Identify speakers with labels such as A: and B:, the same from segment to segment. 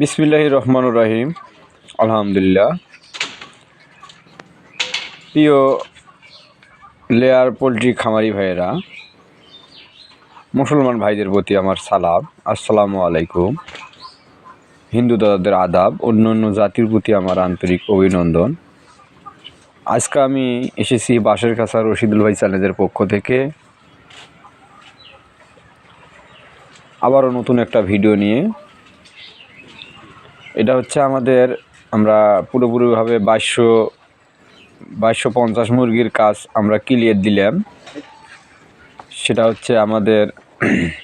A: বিসমিল্লাহ রহমান রাহিম। আলহামদুলিল্লাহ। প্রিয় লেয়ার পোলট্রি খামারি ভাইয়েরা, মুসলমান ভাইদের প্রতি আমার সালাম। আসসালামু আলাইকুম। হিন্দু দাদাদের আদাব, অন্য অন্য জাতির প্রতি আমার আন্তরিক অভিনন্দন। আজকে আমি এসেছি বাঁশের কাছা রশিদুল ভাই চ্যানেলের পক্ষ থেকে। আবারও নতুন একটা ভিডিও নিয়ে এটা হচ্ছে আমাদের আমরা পুরোপুরিভাবে বাইশশো বাইশশো পঞ্চাশ মুরগির কাজ আমরা ক্লিয়ার দিলাম। সেটা হচ্ছে আমাদের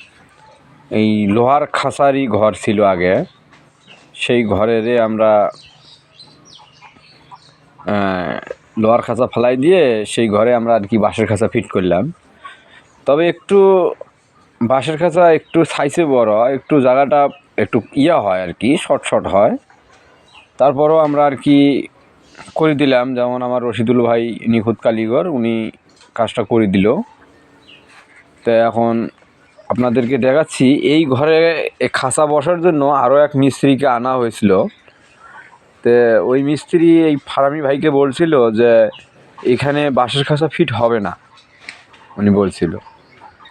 A: এই লোহার খাসারি ঘর ছিল আগে। সেই ঘরেরে আমরা লোহার খাঁচা ফেলাই দিয়ে সেই ঘরে আমরা আর কি বাঁশের খাঁচা ফিট করলাম। তবে একটু বাঁশের খাঁচা একটু সাইজে বড়, একটু জায়গাটা একটু ইয়া হয় আর কি, শর্ট শর্ট হয়। তারপরও আমরা আর কি করে দিলাম, যেমন আমার রশিদুল ভাই নিখুঁত কালীগর উনি কাজটা করে দিল। তো এখন আপনাদেরকে দেখাচ্ছি, এই ঘরে খাঁচা বসার জন্য আরও এক মিস্ত্রিকে আনা হয়েছিল। তো ওই মিস্ত্রি এই ফারামি ভাইকে বলছিল যে, এখানে বাঁশের খাঁচা ফিট হবে না, উনি বলছিল।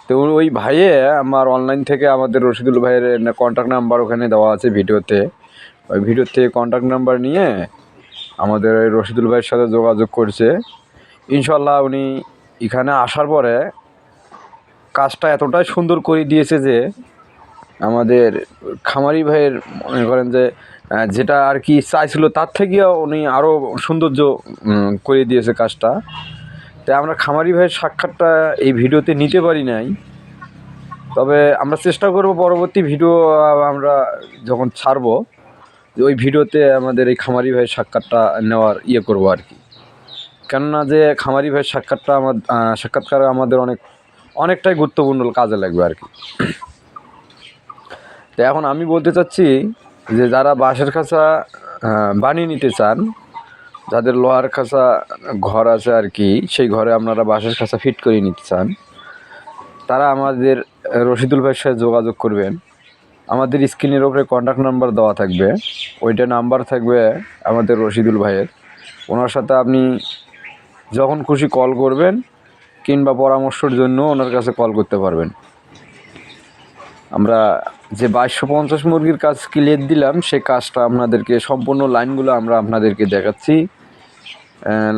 A: তো ওই ভাইয়ে আমার অনলাইন থেকে আমাদের রশিদুল ভাইয়ের কন্ট্যাক্ট নাম্বার ওখানে দেওয়া আছে ভিডিওতে। ওই ভিডিওর থেকে কন্ট্যাক্ট নাম্বার নিয়ে আমাদের ওই রশিদুল ভাইয়ের সাথে যোগাযোগ করছে। ইনশাল্লাহ উনি এখানে আসার পরে কাজটা এতটাই সুন্দর করে দিয়েছে যে আমাদের খামারি ভাইয়ের মনে করেন যে যেটা আর কি চাইছিল তার থেকেও উনি আরও সৌন্দর্য করে দিয়েছে কাজটা। তাই আমরা খামারি ভাইয়ের সাক্ষাৎটা এই ভিডিওতে নিতে পারি নাই। তবে আমরা চেষ্টা করব পরবর্তী ভিডিও আমরা যখন ছাড়বো, ওই ভিডিওতে আমাদের এই খামারি ভাইয়ের সাক্ষাৎটা নেওয়ার ইয়ে করব আর কি। কেননা যে খামারি ভাইয়ের সাক্ষাৎটা আমার সাক্ষাৎকার আমাদের অনেক, অনেকটাই গুরুত্বপূর্ণ কাজে লাগবে আর কি। তো এখন আমি বলতে চাচ্ছি যে যারা বাঁশের খাঁচা বানিয়ে নিতে চান যাদের লোহার খাঁচা ঘর আছে আর কি, সেই ঘরে আপনারা বাঁশের খাঁচা ফিট করে নিতে চান, তারা আমাদের রশিদুল ভাইয়ের সাথে যোগাযোগ করবেন। আমাদের স্ক্রিনের ওপরে কন্ট্যাক্ট নাম্বার দেওয়া থাকবে। ওইটা নাম্বার থাকবে আমাদের রশিদুল ভাইয়ের। ওনার সাথে আপনি যখন খুশি কল করবেন কিংবা পরামর্শের জন্য ওনার কাছে কল করতে পারবেন। আমরা যে বাইশশো পঞ্চাশ মুরগির কাজ ক্লিয়ার দিলাম, সে কাজটা আপনাদেরকে, সম্পূর্ণ লাইনগুলো আমরা আপনাদেরকে দেখাচ্ছি।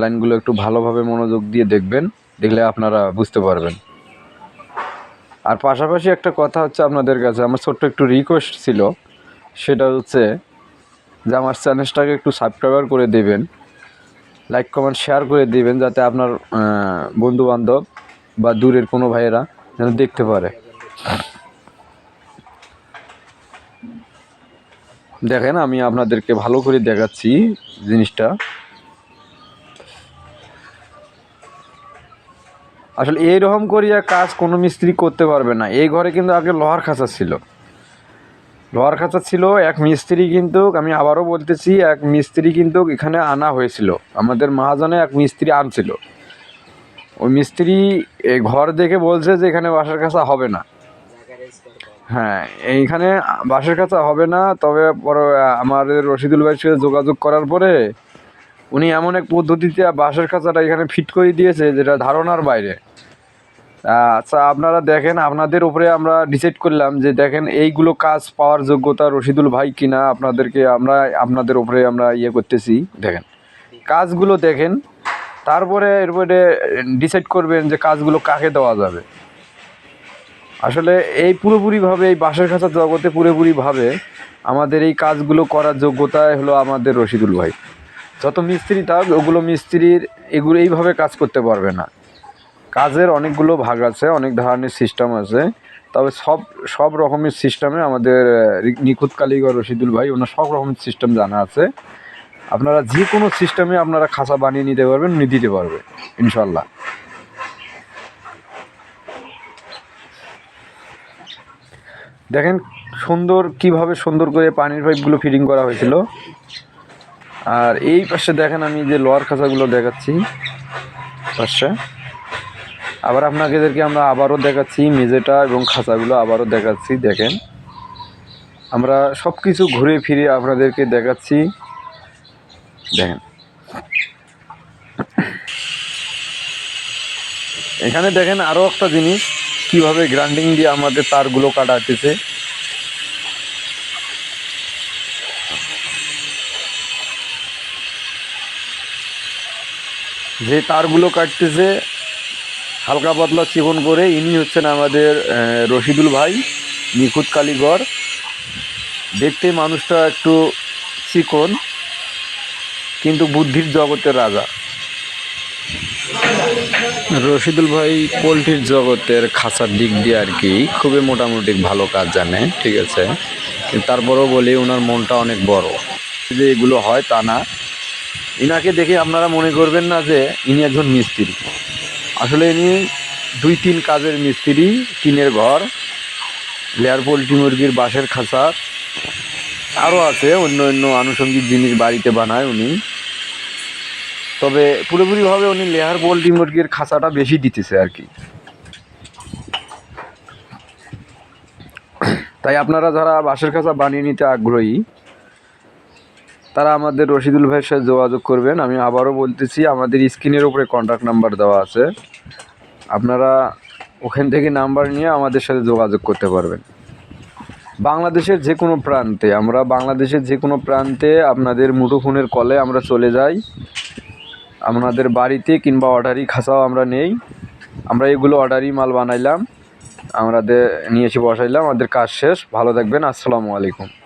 A: লাইনগুলো একটু ভালোভাবে মনোযোগ দিয়ে দেখবেন, দেখলে আপনারা বুঝতে পারবেন। আর পাশাপাশি একটা কথা হচ্ছে আপনাদের কাছে, আমার ছোট্ট একটু রিকোয়েস্ট ছিল, সেটা হচ্ছে যে আমার চ্যানেলটাকে একটু সাবস্ক্রাইবার করে দেবেন লাইক কমেন্ট শেয়ার করে দিবেন, যাতে আপনার বন্ধু বান্ধব বা দূরের কোনো ভাইয়েরা যেন দেখতে পারে। দেখেন, আমি আপনাদেরকে ভালো করে দেখাচ্ছি জিনিসটা। আসলে এইরকম করিয়া কাজ কোনো মিস্ত্রি করতে পারবে না। এই ঘরে কিন্তু আগে লোহার খাঁচা ছিল। লোহার খাঁচা ছিল, এক মিস্ত্রি কিন্তু, আমি আবারও বলতেছি, এক মিস্ত্রি কিন্তু এখানে আনা হয়েছিল। আমাদের মহাজনে এক মিস্ত্রি আনছিল। ওই মিস্ত্রি এই ঘর দেখে বলছে যে এখানে বাসার কাছা হবে না। হ্যাঁ এইখানে বাসের কাছা হবে না, তবে পরে আমাদের রশিদুল ভাইয়ের সাথে যোগাযোগ করার পরে উনি এমন এক পদ্ধতিতে বাঁশের খাঁচাটা এখানে ফিট করে দিয়েছে যেটা ধারণার বাইরে। আচ্ছা আপনারা দেখেন, আপনাদের উপরে আমরা ডিসাইড করলাম যে দেখেন এইগুলো কাজ পাওয়ার যোগ্যতা রশিদুল ভাই কিনা, আপনাদেরকে আমরা, আপনাদের উপরে আমরা ইয়ে করতেছি, দেখেন। কাজগুলো দেখেন, তারপরে এরপরে ডিসাইড করবেন যে কাজগুলো কাকে দেওয়া যাবে। আসলে এই পুরোপুরিভাবে, এই বাঁশের খাঁচা জগতে পুরোপুরিভাবে আমাদের এই কাজগুলো করার যোগ্যতাই হলো আমাদের রশিদুল ভাই। যত মিস্ত্রি থাক ওগুলো মিস্ত্রির এগুলো এইভাবে কাজ করতে পারবে না। কাজের অনেকগুলো ভাগ আছে, অনেক ধরনের সিস্টেম আছে। তবে সব সব রকমের সিস্টেমে আমাদের নিখুঁত কালীগর রশিদুল ভাই, ওনার সব রকমের সিস্টেম জানা আছে। আপনারা যে কোনো সিস্টেমে আপনারা খাঁচা বানিয়ে নিতে পারবেন, উনি দিতে পারবে ইনশাল্লাহ দেখেন সুন্দর, কীভাবে সুন্দর করে পানির পাইপগুলো ফিটিং করা হয়েছিল। আর এই পাশে দেখেন আমি যে লোয়ার খাঁচাগুলো দেখাচ্ছি, পাশে। আবার আপনাদেরকে আমরা আবারও দেখাচ্ছি, মেঝেটা এবং খাঁচাগুলো আবারও দেখাচ্ছি, দেখেন। আমরা সব কিছু ঘুরে ফিরে আপনাদেরকে দেখাচ্ছি, দেখেন। এখানে দেখেন আরও একটা জিনিস, কীভাবে গ্রাইন্ডিং দিয়ে আমাদের তারগুলো কাটাতেছে। যে তারগুলো কাটতেছে, হালকা পাতলা চিকন করে, ইনি হচ্ছেন আমাদের রশিদুল ভাই, নিখুঁত কালীগর দেখতে মানুষটা একটু চিকন, কিন্তু বুদ্ধির জগতের রাজা। রশিদুল ভাই পোলট্রির জগতের খাঁচার দিক দিয়ে আর কি, খুবই মোটামুটি ভালো কাজ জানে, ঠিক আছে? তারপরেও বলি, ওনার মনটা অনেক বড়। যে এগুলো হয় তা না ইনাকে দেখে আপনারা মনে করবেন না যে ইনি একজন মিস্ত্রি। আসলে ইনি দুই তিন কাজের মিস্ত্রি, টিনের ঘর, লেয়ার পোলট্রি মুরগির বাঁশের খাঁচা আরও আছে অন্য অন্য আনুষঙ্গিক জিনিস বাড়িতে বানায় উনি। তবে পুরোপুরিভাবে উনি লেয়ার পোলট্রি মুরগির খাঁচাটা বেশি দিতেছে আর কি। তাই আপনারা যারা বাঁশের খাঁচা বানিয়ে নিতে আগ্রহী তারা আমাদের রশিদুল ভাইয়ের সাথে যোগাযোগ করবেন। আমি আবারও বলতেছি, আমাদের স্ক্রিনের উপরে কন্ট্যাক্ট নাম্বার দেওয়া আছে। আপনারা ওখান থেকে নাম্বার নিয়ে আমাদের সাথে যোগাযোগ করতে পারবেন। বাংলাদেশের যে কোনো প্রান্তে, আমরা বাংলাদেশের যে কোনো প্রান্তে আপনাদের মুঠোফোনের কলে আমরা চলে যাই। আপনাদের বাড়িতে কিংবা অর্ডারি খাঁচাও আমরা নেই। আমরা এগুলো অর্ডারি মাল বানাইলাম। আমাদের নিয়ে এসে বসাইলাম। আমাদের কাজ শেষ। ভালো থাকবেন। আসসালামু আলাইকুম।